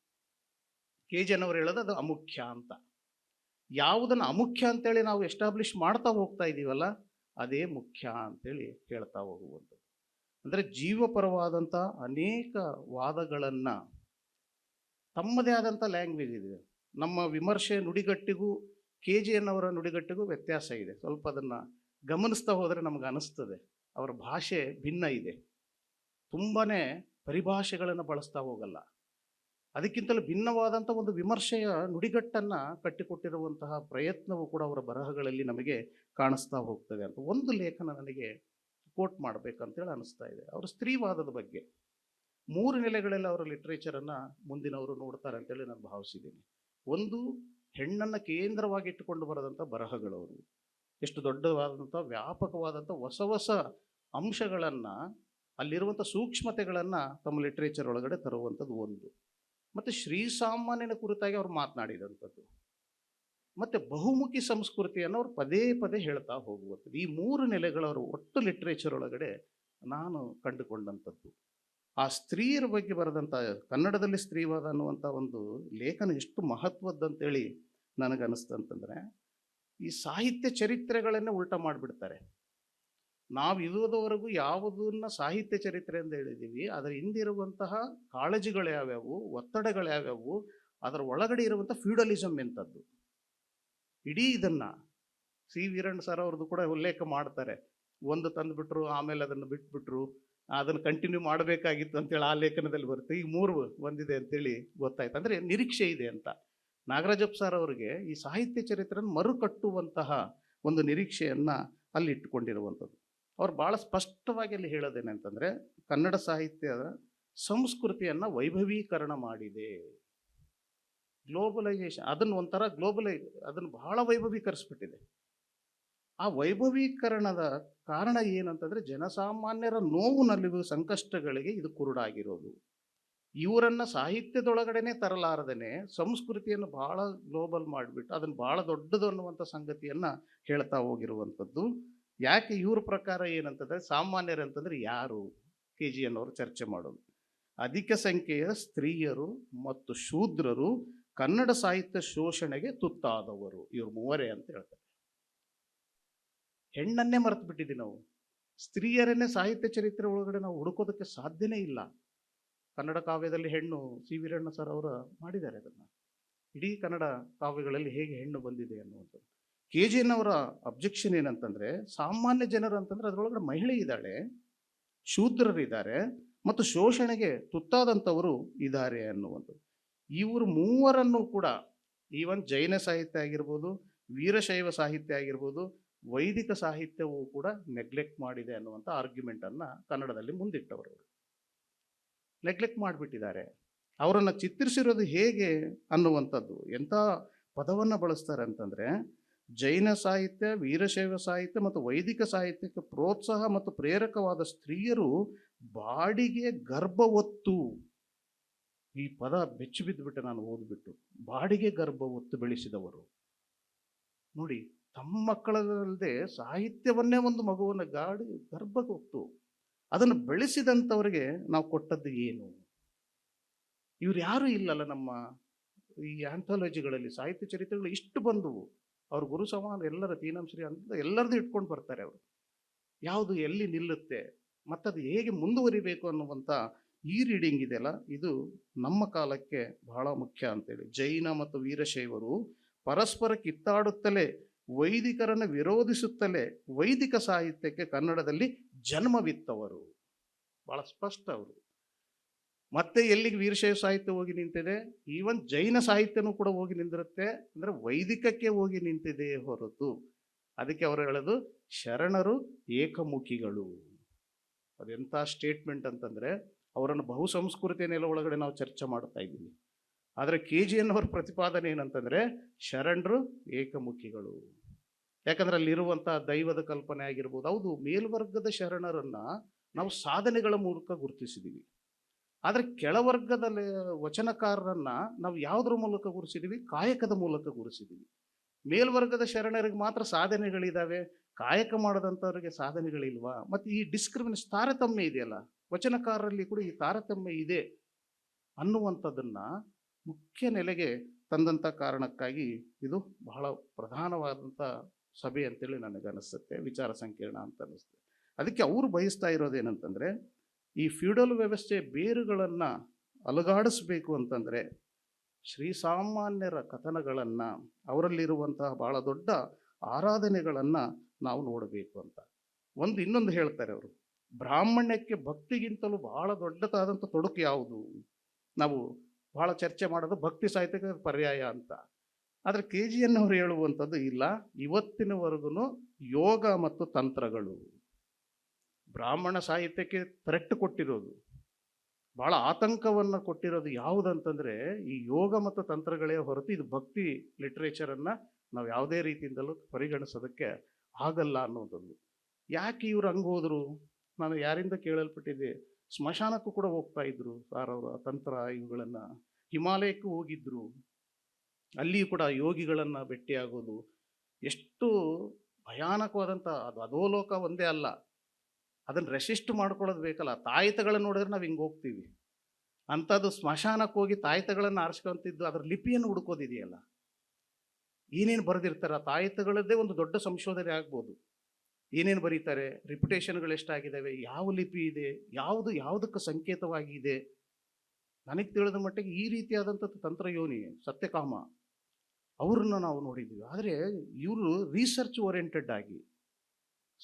ಕೆ ಜಿ ಅವರು ಹೇಳೋದು ಅದು ಅಮುಖ್ಯ ಅಂತ. ಯಾವುದನ್ನು ಅಮುಖ್ಯ ಅಂತೇಳಿ ನಾವು ಎಸ್ಟಾಬ್ಲಿಷ್ ಮಾಡ್ತಾ ಹೋಗ್ತಾ ಇದ್ದೀವಲ್ಲ ಅದೇ ಮುಖ್ಯ ಅಂತೇಳಿ ಹೇಳ್ತಾ ಹೋಗುವಂಥದ್ದು. ಅಂದರೆ ಜೀವಪರವಾದಂಥ ಅನೇಕ ವಾದಗಳನ್ನು ತಮ್ಮದೇ ಆದಂಥ ಲ್ಯಾಂಗ್ವೇಜ್ ಇದೆ. ನಮ್ಮ ವಿಮರ್ಶೆ ನುಡಿಗಟ್ಟಿಗೂ ಕೆ ಜಿ ಎನ್ ಅವರ ನುಡಿಗಟ್ಟಿಗೂ ವ್ಯತ್ಯಾಸ ಇದೆ. ಸ್ವಲ್ಪ ಅದನ್ನು ಗಮನಿಸ್ತಾ ಹೋದರೆ ನಮ್ಗೆ ಅನಿಸ್ತದೆ. ಅವರ ಭಾಷೆ ಭಿನ್ನ ಇದೆ. ತುಂಬಾ ಪರಿಭಾಷೆಗಳನ್ನು ಬಳಸ್ತಾ ಹೋಗಲ್ಲ. ಅದಕ್ಕಿಂತಲೂ ಭಿನ್ನವಾದಂಥ ಒಂದು ವಿಮರ್ಶೆಯ ನುಡಿಗಟ್ಟನ್ನು ಕಟ್ಟಿಕೊಟ್ಟಿರುವಂತಹ ಪ್ರಯತ್ನವು ಕೂಡ ಅವರ ಬರಹಗಳಲ್ಲಿ ನಮಗೆ ಕಾಣಿಸ್ತಾ ಹೋಗ್ತದೆ ಅಂತ ಒಂದು ಲೇಖನ ನನಗೆ ಕೋಟ್ ಮಾಡಬೇಕಂತೇಳಿ ಅನಿಸ್ತಾ ಇದೆ. ಅವರ ಸ್ತ್ರೀವಾದದ ಬಗ್ಗೆ ಮೂರು ನೆಲೆಗಳಲ್ಲಿ ಅವರ ಲಿಟ್ರೇಚರನ್ನು ಮುಂದಿನವರು ನೋಡ್ತಾರೆ ಅಂತೇಳಿ ನಾನು ಭಾವಿಸಿದ್ದೀನಿ. ಒಂದು, ಹೆಣ್ಣನ್ನು ಕೇಂದ್ರವಾಗಿ ಇಟ್ಟುಕೊಂಡು ಬರದಂಥ ಅವರು. ಎಷ್ಟು ದೊಡ್ಡವಾದಂಥ ವ್ಯಾಪಕವಾದಂಥ ಹೊಸ ಹೊಸ ಅಂಶಗಳನ್ನು, ಅಲ್ಲಿರುವಂಥ ಸೂಕ್ಷ್ಮತೆಗಳನ್ನು ತಮ್ಮ ಲಿಟ್ರೇಚರ್ ಒಳಗಡೆ ತರುವಂಥದ್ದು ಒಂದು. ಮತ್ತು ಶ್ರೀಸಾಮಾನ್ಯನ ಕುರಿತಾಗಿ ಅವ್ರು ಮಾತನಾಡಿದಂಥದ್ದು. ಮತ್ತು ಬಹುಮುಖಿ ಸಂಸ್ಕೃತಿಯನ್ನು ಅವ್ರು ಪದೇ ಪದೇ ಹೇಳ್ತಾ ಹೋಗುವಂಥದ್ದು ಈ ಮೂರು ನೆಲೆಗಳವರು ಒಟ್ಟು ಲಿಟ್ರೇಚರ್ ಒಳಗಡೆ ನಾನು ಕಂಡುಕೊಂಡಂಥದ್ದು. ಆ ಸ್ತ್ರೀಯರ ಬಗ್ಗೆ ಬರೆದಂಥ, ಕನ್ನಡದಲ್ಲಿ ಸ್ತ್ರೀವಾದ ಅನ್ನುವಂಥ ಒಂದು ಲೇಖನ ಎಷ್ಟು ಮಹತ್ವದ್ದಂತೇಳಿ ನನಗನ್ನಿಸ್ತಂತಂದರೆ ಈ ಸಾಹಿತ್ಯ ಚರಿತ್ರೆಗಳನ್ನೇ ಉಲ್ಟ ಮಾಡಿಬಿಡ್ತಾರೆ. ನಾವು ಇದುವರೆಗೂ ಯಾವುದನ್ನ ಸಾಹಿತ್ಯ ಚರಿತ್ರೆ ಅಂತ ಹೇಳಿದ್ದೀವಿ ಅದರ ಹಿಂದಿರುವಂತಹ ಕಾಳಜಿಗಳು ಯಾವ್ಯಾವು, ಒತ್ತಡಗಳು ಯಾವ್ಯಾವು, ಅದರ ಒಳಗಡೆ ಇರುವಂಥ ಫ್ಯೂಡಲಿಸಮ್ ಎಂಥದ್ದು ಇಡೀ ಇದನ್ನು ಸಿ. ವೀರಣ್ಣ ಸರ್ ಅವ್ರದ್ದು ಕೂಡ ಉಲ್ಲೇಖ ಮಾಡ್ತಾರೆ. ಒಂದು ತಂದುಬಿಟ್ರು, ಆಮೇಲೆ ಅದನ್ನು ಬಿಟ್ಬಿಟ್ರು, ಅದನ್ನು ಕಂಟಿನ್ಯೂ ಮಾಡಬೇಕಾಗಿತ್ತು ಅಂತೇಳಿ ಆ ಲೇಖನದಲ್ಲಿ ಬರುತ್ತೆ. ಈ ಮೂರು ಬಂದಿದೆ ಅಂತೇಳಿ ಗೊತ್ತಾಯ್ತು. ಅಂದರೆ ನಿರೀಕ್ಷೆ ಇದೆ ಅಂತ. ನಾಗರಾಜಪ್ಪ ಸರ್ ಅವರಿಗೆ ಈ ಸಾಹಿತ್ಯ ಚರಿತ್ರೆಯನ್ನು ಮರುಕಟ್ಟುವಂತಹ ಒಂದು ನಿರೀಕ್ಷೆಯನ್ನು ಅಲ್ಲಿ ಇಟ್ಟುಕೊಂಡಿರುವಂಥದ್ದು. ಅವ್ರು ಭಾಳ ಸ್ಪಷ್ಟವಾಗಿ ಅಲ್ಲಿ ಹೇಳೋದೇನೆ ಅಂತಂದರೆ ಕನ್ನಡ ಸಾಹಿತ್ಯದ ಸಂಸ್ಕೃತಿಯನ್ನು ವೈಭವೀಕರಣ ಮಾಡಿದೆ. ಗ್ಲೋಬಲೈಸೇಷನ್, ಅದನ್ನು ಒಂಥರ ಗ್ಲೋಬಲೈ, ಅದನ್ನು ಬಹಳ ವೈಭವೀಕರಿಸ್ಬಿಟ್ಟಿದೆ. ಆ ವೈಭವೀಕರಣದ ಕಾರಣ ಏನಂತಂದರೆ, ಜನಸಾಮಾನ್ಯರ ನೋವು ಸಂಕಷ್ಟಗಳಿಗೆ ಇದು ಕುರುಡಾಗಿರೋದು. ಇವರನ್ನು ಸಾಹಿತ್ಯದೊಳಗಡೆನೆ ತರಲಾರದೇನೆ ಸಂಸ್ಕೃತಿಯನ್ನು ಭಾಳ ಗ್ಲೋಬಲ್ ಮಾಡಿಬಿಟ್ಟು, ಅದನ್ನು ಭಾಳ ದೊಡ್ಡದು ಅನ್ನುವಂಥ ಸಂಗತಿಯನ್ನು ಹೇಳ್ತಾ ಹೋಗಿರುವಂಥದ್ದು. ಯಾಕೆ ಇವ್ರ ಪ್ರಕಾರ ಏನಂತಂದರೆ ಸಾಮಾನ್ಯರಂತಂದರೆ ಯಾರು ಕೆ ಜಿ ಅವರು ಚರ್ಚೆ ಮಾಡೋದು. ಅಧಿಕ ಸಂಖ್ಯೆಯ ಸ್ತ್ರೀಯರು ಮತ್ತು ಶೂದ್ರರು ಕನ್ನಡ ಸಾಹಿತ್ಯ ಶೋಷಣೆಗೆ ತುತ್ತಾದವರು. ಇವ್ರು ಮೂವರೇ ಅಂತ ಹೇಳ್ತಾರೆ. ಹೆಣ್ಣನ್ನೇ ಮರೆತು ಬಿಟ್ಟಿದ್ದೀವಿ ನಾವು. ಸ್ತ್ರೀಯರನ್ನೇ ಸಾಹಿತ್ಯ ಚರಿತ್ರೆ ಒಳಗಡೆ ನಾವು ಹುಡುಕೋದಕ್ಕೆ ಸಾಧ್ಯನೇ ಇಲ್ಲ. ಕನ್ನಡ ಕಾವ್ಯದಲ್ಲಿ ಹೆಣ್ಣು ಸಿ. ವೀರಣ್ಣ ಸರ್ ಅವರು ಮಾಡಿದ್ದಾರೆ ಅದನ್ನು. ಇಡೀ ಕನ್ನಡ ಕಾವ್ಯಗಳಲ್ಲಿ ಹೇಗೆ ಹೆಣ್ಣು ಬಂದಿದೆ ಅನ್ನುವಂಥದ್ದು. ಕೆ ಜಿ ಎನ್ ಅವರ ಅಬ್ಜೆಕ್ಷನ್ ಏನಂತಂದರೆ, ಸಾಮಾನ್ಯ ಜನರು ಅಂತಂದ್ರೆ ಅದರೊಳಗಡೆ ಮಹಿಳೆ ಇದ್ದಾಳೆ ಶೂದ್ರರಿದ್ದಾರೆ ಮತ್ತು ಶೋಷಣೆಗೆ ತುತ್ತಾದಂಥವರು ಇದ್ದಾರೆ ಅನ್ನುವಂಥದ್ದು. ಇವರು ಮೂವರನ್ನು ಕೂಡ ಈವನ್ ಜೈನ ಸಾಹಿತ್ಯ ಆಗಿರ್ಬೋದು, ವೀರಶೈವ ಸಾಹಿತ್ಯ ಆಗಿರ್ಬೋದು, ವೈದಿಕ ಸಾಹಿತ್ಯವೂ ಕೂಡ ನೆಗ್ಲೆಕ್ಟ್ ಮಾಡಿದೆ ಅನ್ನುವಂಥ ಆರ್ಗ್ಯುಮೆಂಟನ್ನು ಕನ್ನಡದಲ್ಲಿ ಮುಂದಿಟ್ಟವರು ನೆಗ್ಲೆಕ್ಟ್ ಮಾಡಿಬಿಟ್ಟಿದ್ದಾರೆ. ಅವರನ್ನು ಚಿತ್ರಿಸಿರೋದು ಹೇಗೆ ಅನ್ನುವಂಥದ್ದು, ಎಂಥ ಪದವನ್ನು ಬಳಸ್ತಾರೆ ಅಂತಂದರೆ ಜೈನ ಸಾಹಿತ್ಯ, ವೀರಶೈವ ಸಾಹಿತ್ಯ ಮತ್ತು ವೈದಿಕ ಸಾಹಿತ್ಯಕ್ಕೆ ಪ್ರೋತ್ಸಾಹ ಮತ್ತು ಪ್ರೇರಕವಾದ ಸ್ತ್ರೀಯರು ಬಾಡಿಗೆ ಗರ್ಭ ಹೊತ್ತು ಈ ಪದ ಬೆಚ್ಚಿ ಬಿದ್ದುಬಿಟ್ಟೆ ನಾನು ಓದ್ಬಿಟ್ಟು ಬಾಡಿಗೆ ಗರ್ಭ ಹೊತ್ತು ಬೆಳೆಸಿದವರು. ನೋಡಿ, ತಮ್ಮ ಮಕ್ಕಳಲ್ಲದೆ ಸಾಹಿತ್ಯವನ್ನೇ ಒಂದು ಮಗುವನ್ನು ಗಾಡಿ ಗರ್ಭ ಹೊತ್ತು ಅದನ್ನು ಬೆಳೆಸಿದಂಥವರಿಗೆ ನಾವು ಕೊಟ್ಟದ್ದು ಏನು? ಇವ್ರು ಯಾರೂ ಇಲ್ಲಲ್ಲ ನಮ್ಮ ಈ ಆಂಥಾಲಜಿಗಳಲ್ಲಿ ಸಾಹಿತ್ಯ ಚರಿತ್ರೆಗಳು ಇಷ್ಟು ಬಂದವು. ಅವ್ರ ಗುರು ಸಮಾನ ಎಲ್ಲರ ತೀನಂಶ್ರೀ ಅಂತ ಎಲ್ಲರದ್ದು ಇಟ್ಕೊಂಡು ಬರ್ತಾರೆ ಅವರು. ಯಾವುದು ಎಲ್ಲಿ ನಿಲ್ಲುತ್ತೆ, ಮತ್ತದು ಹೇಗೆ ಮುಂದುವರಿಬೇಕು ಅನ್ನುವಂಥ ಈ ರೀಡಿಂಗ್ ಇದೆಯಲ್ಲ, ಇದು ನಮ್ಮ ಕಾಲಕ್ಕೆ ಬಹಳ ಮುಖ್ಯ ಅಂತೇಳಿ. ಜೈನ ಮತ್ತು ವೀರಶೈವರು ಪರಸ್ಪರ ಕಿತ್ತಾಡುತ್ತಲೇ, ವೈದಿಕರನ್ನು ವಿರೋಧಿಸುತ್ತಲೇ ವೈದಿಕ ಸಾಹಿತ್ಯಕ್ಕೆ ಕನ್ನಡದಲ್ಲಿ ಜನ್ಮವಿತ್ತವರು. ಬಹಳ ಸ್ಪಷ್ಟ ಅವರು. ಮತ್ತೆ ಎಲ್ಲಿಗೆ ವೀರಶೈವ ಸಾಹಿತ್ಯ ಹೋಗಿ ನಿಂತಿದೆ? ಈವನ್ ಜೈನ ಸಾಹಿತ್ಯನೂ ಕೂಡ ಹೋಗಿ ನಿಂತಿರುತ್ತೆ ಅಂದರೆ ವೈದಿಕಕ್ಕೆ ಹೋಗಿ ನಿಂತಿದೆ ಹೊರತು. ಅದಕ್ಕೆ ಅವರು ಹೇಳೋದು, ಶರಣರು ಏಕಮುಖಿಗಳು. ಅದೆಂಥ ಸ್ಟೇಟ್ಮೆಂಟ್ ಅಂತಂದರೆ, ಅವರನ್ನು ಬಹುಸಂಸ್ಕೃತಿಯ ನೆಲ ಒಳಗಡೆ ನಾವು ಚರ್ಚೆ ಮಾಡ್ತಾ ಇದ್ದೀವಿ. ಆದರೆ ಕೆ ಜಿ ಎನ್ನವರ ಪ್ರತಿಪಾದನೆ ಏನಂತಂದರೆ, ಶರಣರು ಏಕಮುಖಿಗಳು. ಯಾಕಂದ್ರೆ ಅಲ್ಲಿರುವಂಥ ದೈವದ ಕಲ್ಪನೆ ಆಗಿರ್ಬೋದು. ಹೌದು, ಮೇಲ್ವರ್ಗದ ಶರಣರನ್ನ ನಾವು ಸಾಧನೆಗಳ ಮೂಲಕ ಗುರುತಿಸಿದ್ದೀವಿ ಆದರೆ ಕೆಳವರ್ಗದ ವಚನಕಾರರನ್ನ ನಾವು ಯಾವುದ್ರ ಮೂಲಕ ಗುರುಸಿದ್ದೀವಿ ಕಾಯಕದ ಮೂಲಕ ಗುರುಸಿದ್ದೀವಿ ಮೇಲ್ವರ್ಗದ ಶರಣರಿಗೆ ಮಾತ್ರ ಸಾಧನೆಗಳಿದ್ದಾವೆ ಕಾಯಕ ಮಾಡದಂಥವ್ರಿಗೆ ಸಾಧನೆಗಳಿಲ್ವಾ? ಮತ್ತು ಈ ಡಿಸ್ಕ್ರಿಮಿನೇಷನ್ ತಾರತಮ್ಯ ಇದೆಯಲ್ಲ? ವಚನಕಾರರಲ್ಲಿ ಕೂಡ ಈ ತಾರತಮ್ಯ ಇದೆ ಅನ್ನುವಂಥದ್ದನ್ನು ಮುಖ್ಯ ನೆಲೆಗೆ ತಂದಂಥ ಕಾರಣಕ್ಕಾಗಿ ಇದು ಬಹಳ ಪ್ರಧಾನವಾದಂಥ ಸಭೆ ಅಂತೇಳಿ ನನಗೆ ಅನಿಸುತ್ತೆ. ವಿಚಾರ ಸಂಕಿರಣ ಅಂತ ಅನಿಸುತ್ತೆ. ಅದಕ್ಕೆ ಅವರು ಬಯಸ್ತಾ ಇರೋದೇನಂತಂದರೆ ಈ ಫ್ಯೂಡಲ್ ವ್ಯವಸ್ಥೆ ಬೇರುಗಳನ್ನು ಅಲುಗಾಡಿಸ್ಬೇಕು ಅಂತಂದರೆ ಶ್ರೀಸಾಮಾನ್ಯರ ಕಥನಗಳನ್ನು ಅವರಲ್ಲಿರುವಂತಹ ಭಾಳ ದೊಡ್ಡ ಆರಾಧನೆಗಳನ್ನು ನಾವು ನೋಡಬೇಕು ಅಂತ. ಒಂದು ಇನ್ನೊಂದು ಹೇಳ್ತಾರೆ ಅವರು. ಬ್ರಾಹ್ಮಣ್ಯಕ್ಕೆ ಭಕ್ತಿಗಿಂತಲೂ ಬಹಳ ದೊಡ್ಡದಾದಂಥ ತೊಡಕು ಯಾವುದು? ನಾವು ಬಹಳ ಚರ್ಚೆ ಮಾಡೋದು ಭಕ್ತಿ ಸಾಹಿತ್ಯಕ್ಕೆ ಪರ್ಯಾಯ ಅಂತ. ಆದರೆ ಕೆ ಜಿ ಎನ್ ಅವರು ಹೇಳುವಂಥದ್ದು ಇಲ್ಲ ಇವತ್ತಿನವರೆಗೂ ಯೋಗ ಮತ್ತು ತಂತ್ರಗಳು. ಬ್ರಾಹ್ಮಣ ಸಾಹಿತ್ಯಕ್ಕೆ ಥ್ರೆಟ್ ಕೊಟ್ಟಿರೋದು. ಬಹಳ ಆತಂಕವನ್ನು ಕೊಟ್ಟಿರೋದು ಯಾವುದಂತಂದರೆ, ಈ ಯೋಗ ಮತ್ತು ತಂತ್ರಗಳೇ ಹೊರತು ಇದು ಭಕ್ತಿ ಲಿಟ್ರೇಚರನ್ನು ನಾವು ಯಾವುದೇ ರೀತಿಯಿಂದಲೂ ಪರಿಗಣಿಸೋದಕ್ಕೆ ಆಗಲ್ಲ ಅನ್ನೋದೊಂದು. ಯಾಕೆ ಇವ್ರು ಹಂಗೆ ಹೋದರು? ನಾನು ಯಾರಿಂದ ಕೇಳಲ್ಪಟ್ಟಿದ್ದೆ? ಸ್ಮಶಾನಕ್ಕೂ ಕೂಡ ಹೋಗ್ತಾ ಇದ್ರು ಸಾರ್ ಅವರ ತಂತ್ರ ಇವುಗಳನ್ನು. ಹಿಮಾಲಯಕ್ಕೂ ಹೋಗಿದ್ದರು ಅಲ್ಲಿಯೂ ಕೂಡ ಯೋಗಿಗಳನ್ನು ಭೇಟಿಯಾಗೋದು. ಎಷ್ಟು ಭಯಾನಕವಾದಂಥ ಅದು ಅಧೋಲೋಕ ಒಂದೇ ಅಲ್ಲ. ಅದನ್ನು ರೆಸಿಸ್ಟ್ ಮಾಡ್ಕೊಳ್ಳೋದು ಬೇಕಲ್ಲ. ತಾಯಿತಗಳನ್ನು ನೋಡಿದ್ರೆ ನಾವು ಹಿಂಗೆ ಹೋಗ್ತೀವಿ. ಅಂಥದ್ದು ಸ್ಮಶಾನಕ್ಕೆ ಹೋಗಿ ತಾಯಿತಗಳನ್ನು ಆರಿಸ್ಕೊಂತಿದ್ದು ಅದ್ರ ಲಿಪಿಯನ್ನು ಹುಡುಕೋದಿದೆಯಲ್ಲ ಏನೇನು ಬರೆದಿರ್ತಾರೆ? ಆ ತಾಯಿತಗಳದ್ದೇ ಒಂದು ದೊಡ್ಡ ಸಂಶೋಧನೆ ಆಗ್ಬೋದು. ಏನೇನು ಬರೀತಾರೆ? ರಿಪ್ಯುಟೇಷನ್ಗಳು ಎಷ್ಟಾಗಿದ್ದಾವೆ ಯಾವ ಲಿಪಿ ಇದೆ? ಯಾವುದು, ಯಾವುದಕ್ಕೆ ಸಂಕೇತವಾಗಿದೆ? ನನಗೆ ತಿಳಿದ ಮಟ್ಟಿಗೆ ಈ ರೀತಿಯಾದಂಥ ತಂತ್ರಯೋನಿ ಸತ್ಯಕಾಮ ಅವ್ರನ್ನ ನಾವು ನೋಡಿದ್ದೀವಿ ಆದರೆ ಇವರು ರಿಸರ್ಚ್ ಓರಿಯೆಂಟೆಡ್ ಆಗಿ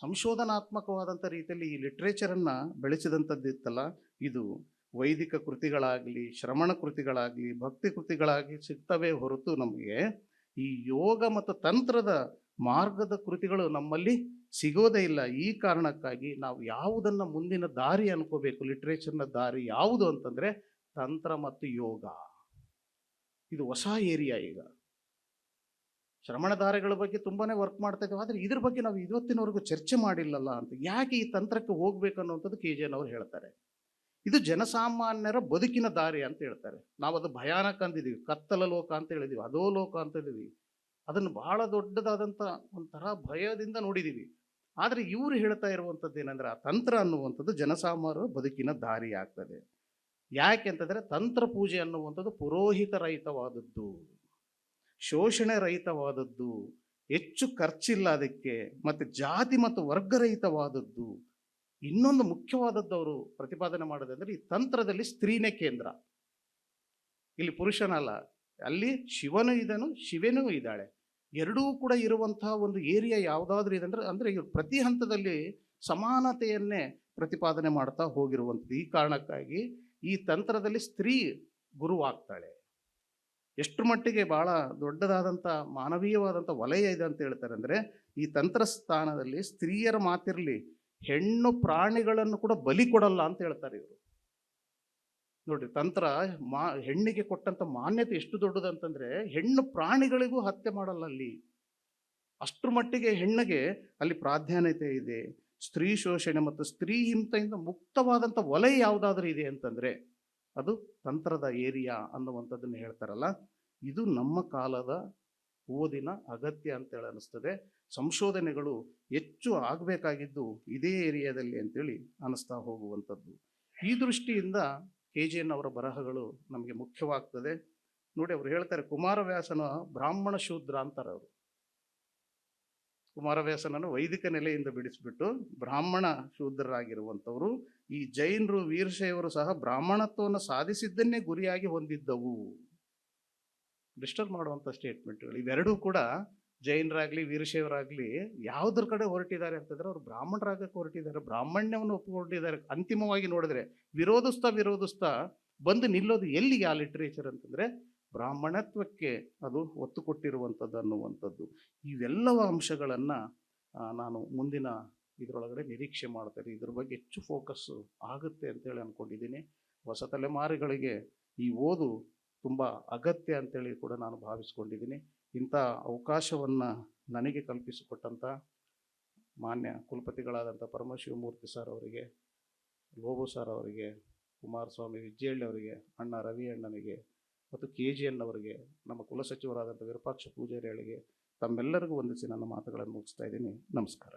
ಸಂಶೋಧನಾತ್ಮಕವಾದಂಥ ರೀತಿಯಲ್ಲಿ ಈ ಲಿಟ್ರೇಚರನ್ನು ಬೆಳೆಸಿದಂಥದ್ದಿತ್ತಲ್ಲ, ಇದು ವೈದಿಕ ಕೃತಿಗಳಾಗಲಿ ಶ್ರಮಣ ಕೃತಿಗಳಾಗಲಿ, ಭಕ್ತಿ ಕೃತಿಗಳಾಗಲಿ ಸಿಗ್ತವೆ ಹೊರತು ನಮಗೆ ಈ ಯೋಗ ಮತ್ತು ತಂತ್ರದ ಮಾರ್ಗದ ಕೃತಿಗಳು ನಮ್ಮಲ್ಲಿ ಸಿಗೋದೇ ಇಲ್ಲ. ಈ ಕಾರಣಕ್ಕಾಗಿ ನಾವು ಯಾವುದನ್ನು ಮುಂದಿನ ದಾರಿ ಅನ್ಕೋಬೇಕು, ಲಿಟ್ರೇಚರ್ನ ದಾರಿ ಯಾವುದು ಅಂತಂದರೆ ತಂತ್ರ ಮತ್ತು ಯೋಗ. ಇದು ಹೊಸ ಏರಿಯಾ ಈಗ. ಶ್ರಮಣಧಾರೆಗಳ ಬಗ್ಗೆ ತುಂಬಾ ವರ್ಕ್ ಮಾಡ್ತಾ ಇದ್ದೇವೆ. ಆದರೆ ಇದ್ರ ಬಗ್ಗೆ ನಾವು ಇವತ್ತಿನವರೆಗೂ ಚರ್ಚೆ ಮಾಡಿಲ್ಲಲ್ಲ ಅಂತ ಯಾಕೆ ಈ ತಂತ್ರಕ್ಕೆ ಹೋಗ್ಬೇಕು ಅನ್ನುವಂಥದ್ದು ಕೆ ಜೆ ಅವರು ಹೇಳ್ತಾರೆ. ಇದು ಜನಸಾಮಾನ್ಯರ ಬದುಕಿನ ದಾರಿ ಅಂತ ಹೇಳ್ತಾರೆ. ನಾವು ಅದು ಭಯಾನಕ ಅಂದಿದ್ದೀವಿ. ಕತ್ತಲ ಲೋಕ ಅಂತ ಹೇಳಿದೀವಿ ಅದೋ ಲೋಕ ಅಂತ ಹೇಳಿದೀವಿ ಅದನ್ನು ಬಹಳ ದೊಡ್ಡದಾದಂಥ ಒಂಥರ ಭಯದಿಂದ ನೋಡಿದ್ದೀವಿ. ಆದರೆ ಇವರು ಹೇಳ್ತಾ ಇರುವಂಥದ್ದು ಏನಂದ್ರೆ ಆ ತಂತ್ರ ಅನ್ನುವಂಥದ್ದು ಜನಸಾಮಾನ್ಯರ ಬದುಕಿನ ದಾರಿ ಆಗ್ತದೆ. ಯಾಕೆ ಅಂತಂದರೆ ತಂತ್ರ ಪೂಜೆ ಅನ್ನುವಂಥದ್ದು ಪುರೋಹಿತ ರಹಿತವಾದದ್ದು ಶೋಷಣೆ ರಹಿತವಾದದ್ದು ಹೆಚ್ಚು ಖರ್ಚಿಲ್ಲ ಅದಕ್ಕೆ ಮತ್ತು ಜಾತಿ ಮತ್ತು ವರ್ಗರಹಿತವಾದದ್ದು. ಇನ್ನೊಂದು ಮುಖ್ಯವಾದದ್ದು ಅವರು ಪ್ರತಿಪಾದನೆ ಮಾಡೋದಂದರೆ ಈ ತಂತ್ರದಲ್ಲಿ ಸ್ತ್ರೀನೇ ಕೇಂದ್ರ. ಇಲ್ಲಿ ಪುರುಷನಲ್ಲ, ಅಲ್ಲಿ ಶಿವನೂ ಇದನು ಶಿವೆನೂ ಇದ್ದಾಳೆ. ಎರಡೂ ಕೂಡ ಇರುವಂತಹ ಒಂದು ಏರಿಯಾ ಯಾವುದಾದ್ರೂ ಇದೆ ಅಂದ್ರೆ, ಅಂದರೆ ಇವರು ಪ್ರತಿ ಹಂತದಲ್ಲಿ ಸಮಾನತೆಯನ್ನೇ ಪ್ರತಿಪಾದನೆ ಮಾಡ್ತಾ ಹೋಗಿರುವಂಥದ್ದು. ಈ ಕಾರಣಕ್ಕಾಗಿ ಈ ತಂತ್ರದಲ್ಲಿ ಸ್ತ್ರೀ ಗುರುವಾಗ್ತಾಳೆ. ಎಷ್ಟು ಮಟ್ಟಿಗೆ ಬಹಳ ದೊಡ್ಡದಾದಂಥ ಮಾನವೀಯವಾದಂಥ ವಲಯ ಇದೆ ಅಂತ ಹೇಳ್ತಾರೆ ಅಂದರೆ ಈ ತಂತ್ರಸ್ಥಾನದಲ್ಲಿ ಸ್ತ್ರೀಯರ ಮಾತಿರಲಿ ಹೆಣ್ಣು ಪ್ರಾಣಿಗಳನ್ನು ಕೂಡ ಬಲಿ ಕೊಡಲ್ಲ ಅಂತ ಹೇಳ್ತಾರೆ ಇವರು. ನೋಡ್ರಿ, ತಂತ್ರ ಮಾ, ಹೆಣ್ಣಿಗೆ ಕೊಟ್ಟಂಥ ಮಾನ್ಯತೆ ಎಷ್ಟು ದೊಡ್ಡದಂತಂದರೆ ಹೆಣ್ಣು ಪ್ರಾಣಿಗಳಿಗೂ ಹತ್ಯೆ ಮಾಡಲ್ಲ ಅಲ್ಲಿ. ಅಷ್ಟರ ಮಟ್ಟಿಗೆ ಹೆಣ್ಣಿಗೆ ಅಲ್ಲಿ ಪ್ರಾಧಾನ್ಯತೆ ಇದೆ. ಸ್ತ್ರೀ ಶೋಷಣೆ ಮತ್ತು ಸ್ತ್ರೀ ಹಿಂಸೆಯಿಂದ ಮುಕ್ತವಾದಂಥ ವಲಯ ಯಾವುದಾದ್ರೂ ಇದೆ ಅಂತಂದ್ರೆ ತಂತ್ರದ ಏರಿಯಾ ಅನ್ನುವಂಥದ್ದನ್ನು ಹೇಳ್ತಾರಲ್ಲ, ಇದು ನಮ್ಮ ಕಾಲದ ಓದಿನ ಅಗತ್ಯ ಅಂತೇಳಿ ಅನಿಸ್ತದೆ ಸಂಶೋಧನೆಗಳು ಹೆಚ್ಚು ಆಗಬೇಕಾಗಿದ್ದು ಇದೇ ಏರಿಯಾದಲ್ಲಿ ಅಂತೇಳಿ ಅನಿಸ್ತಾ ಹೋಗುವಂಥದ್ದು. ಈ ದೃಷ್ಟಿಯಿಂದ ಕೆ ಜಿ ಎನ್ ಅವರ ಬರಹಗಳು ನಮಗೆ ಮುಖ್ಯವಾಗ್ತದೆ. ನೋಡಿ, ಅವರು ಹೇಳ್ತಾರೆ, ಕುಮಾರವ್ಯಾಸನ ಬ್ರಾಹ್ಮಣ ಶೂದ್ರ ಅಂತಾರೆ ಅವರು. ಕುಮಾರವ್ಯಾಸನನ್ನು ವೈದಿಕ ನೆಲೆಯಿಂದ ಬಿಡಿಸಿಬಿಟ್ಟು ಬ್ರಾಹ್ಮಣ ಶೂದ್ರರಾಗಿರುವಂಥವರು. ಈ ಜೈನರು ವೀರಶೈವರು ಸಹ ಬ್ರಾಹ್ಮಣತ್ವವನ್ನು ಸಾಧಿಸಿದ್ದನ್ನೇ ಗುರಿಯಾಗಿ ಹೊಂದಿದ್ದವು. ಡಿಸ್ಟರ್ಬ್ ಮಾಡುವಂಥ ಸ್ಟೇಟ್ಮೆಂಟ್ಗಳು ಇವೆರಡೂ ಕೂಡ ಜೈನರಾಗಲಿ, ವೀರಶೈವರಾಗಲಿ ಯಾವುದ್ರ ಕಡೆ ಹೊರಟಿದ್ದಾರೆ ಅಂತಂದ್ರೆ ಅವರು ಬ್ರಾಹ್ಮಣರಾಗಕ್ಕೆ ಹೊರಟಿದ್ದಾರೆ, ಬ್ರಾಹ್ಮಣ್ಯವನ್ನು ಒಪ್ಪಿಕೊಂಡಿದ್ದಾರೆ. ಅಂತಿಮವಾಗಿ ನೋಡಿದ್ರೆ ವಿರೋಧಿಸ್ತಾ ವಿರೋಧಿಸ್ತಾ ಬಂದು ನಿಲ್ಲೋದು ಎಲ್ಲಿಗೆ ಆ ಲಿಟ್ರೇಚರ್ ಅಂತಂದರೆ ಬ್ರಾಹ್ಮಣತ್ವಕ್ಕೆ ಅದು ಒತ್ತು ಕೊಟ್ಟಿರುವಂಥದ್ದು ಅನ್ನುವಂಥದ್ದು. ಇವೆಲ್ಲವ ಅಂಶಗಳನ್ನು ನಾನು ಮುಂದಿನ ಇದರೊಳಗಡೆ ನಿರೀಕ್ಷೆ ಮಾಡ್ತಾರೆ. ಇದ್ರ ಬಗ್ಗೆ ಹೆಚ್ಚು ಫೋಕಸ್ ಆಗುತ್ತೆ ಅಂತೇಳಿ ಅಂದ್ಕೊಂಡಿದ್ದೀನಿ ಹೊಸ ತಲೆಮಾರುಗಳಿಗೆ ಈ ಓದು ತುಂಬ ಅಗತ್ಯ ಅಂತೇಳಿ ಕೂಡ ನಾನು ಭಾವಿಸ್ಕೊಂಡಿದ್ದೀನಿ. ಇಂಥ ಅವಕಾಶವನ್ನು ನನಗೆ ಕಲ್ಪಿಸಿಕೊಟ್ಟಂಥ ಮಾನ್ಯ ಕುಲಪತಿಗಳಾದಂಥ ಪರಮಶಿವಮೂರ್ತಿ ಸರ್ ಅವರಿಗೆ, ಲೋಬು ಸರ್ ಅವರಿಗೆ, ಕುಮಾರಸ್ವಾಮಿ ವಿಜ್ಜೇಳ್ಳಿ ಅವರಿಗೆ, ಅಣ್ಣ ರವಿ ಅಣ್ಣನಿಗೆ ಮತ್ತು ಕೆ ಜಿ ಎನ್ ಅವರಿಗೆ, ನಮ್ಮ ಕುಲಸಚಿವರಾದಂಥ ವಿರೂಪಾಕ್ಷ ಪೂಜಾರಿ ಅವರಿಗೆ ತಮ್ಮೆಲ್ಲರಿಗೂ ವಂದಿಸಿ ನನ್ನ ಮಾತುಗಳನ್ನು ಮುಗಿಸ್ತಾ ಇದ್ದೀನಿ. ನಮಸ್ಕಾರ.